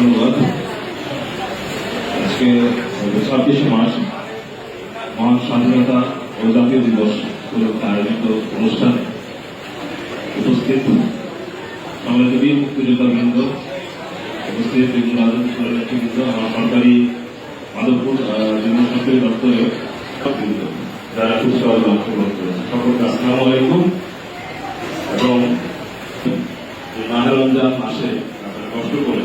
ধন্যবাদ। আজকে ছাব্বিশে মার্চ মহান স্বাধীনতা ও জাতীয় দিবস উপলক্ষে আয়োজিত অনুষ্ঠানে উপস্থিত সম্মানিত বীর মুক্তিযোদ্ধা বৃন্দ উপস্থিত বিভিন্ন রাজনৈতিক নেতৃবৃন্দ আমার সরকারি মাধবপুর জেলা সরকারি দপ্তরে বৃন্দ, যারা সহজে অংশগ্রহণ করেছে সকলকে আসসালামু আলাইকুম। এবং মাহের রমজান মাসে আপনারা কষ্ট করে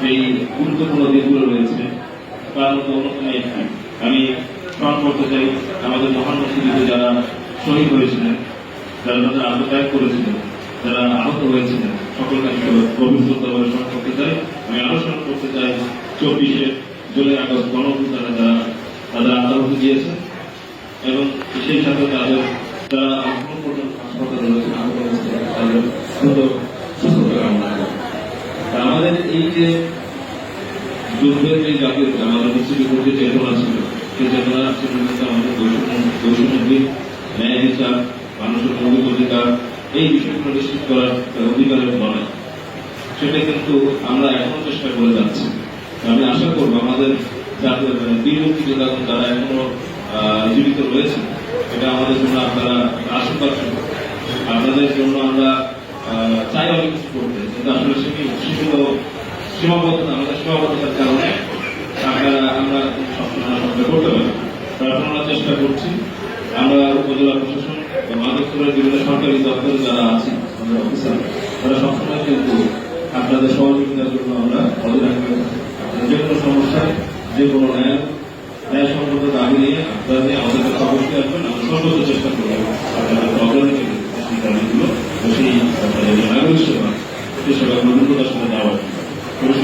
যেই গুরুত্বপূর্ণ দিকগুলো রয়েছে, তার মধ্যে অন্যতম একটি আমি স্মরণ করতে চাই আমাদের মহান মুক্তিযুদ্ধে যারা শহীদ হয়েছিলেন, যারা তাদের আত্মত্যাগ করেছিলেন, যারা আহত হয়েছিলেন, সকলকে আমি গভীর শ্রদ্ধাভাবে স্মরণ করতে চাই। আমি আরও স্মরণ করতে চাই, চব্বিশে জুলাই আগস্ট গণঅভ্যুত্থানে যারা তাদের আত্মাহুতি দিয়েছেন এবং সেই সাথে তাদের যারা এখনও পর্যন্ত হাসপাতালে রয়েছেন আহত অবস্থায় তাদের দ্রুত সুস্থতা কামনা করি। তা আমাদের এই যে যুদ্ধের যে জাতীয় আমাদের চেতনা ছিল, সেই চেতনা কিন্তু আমাদের ন্যায় বিচার, মানুষের মৌলিক অধিকার, এই বিষয়গুলো নিশ্চিত করার অধিকারের সেটা কিন্তু আমরা এখনও চেষ্টা করে যাচ্ছি। আমি আশা করব আমাদের মানে বীর মুক্তিযোদ্ধা যারা এখনও জীবিত রয়েছে, এটা আমাদের জন্য আপনারা আশীর্বাদ আপনাদের জন্য আমরা চাই অনেক কিছু করতে কিন্তু আসলে সেটি সীমিত সীমাবদ্ধতা আমাদের সীমাবদ্ধতার কারণে আপনারা আমরা সবসময় সঙ্গে করতে পারি তারপর আমরা চেষ্টা করছি আমরা উপজেলা প্রশাসন মাদকপুরের বিভিন্ন সরকারি দপ্তরে যারা আছি আমাদের অফিসার তারা সবসময় কিন্তু আপনাদের সহযোগিতার জন্য আমরা অধীর যে কোনো সমস্যায় যে কোনো ন্যায় পরিষেবা পরিষেবা মানবতার সাথে দেওয়া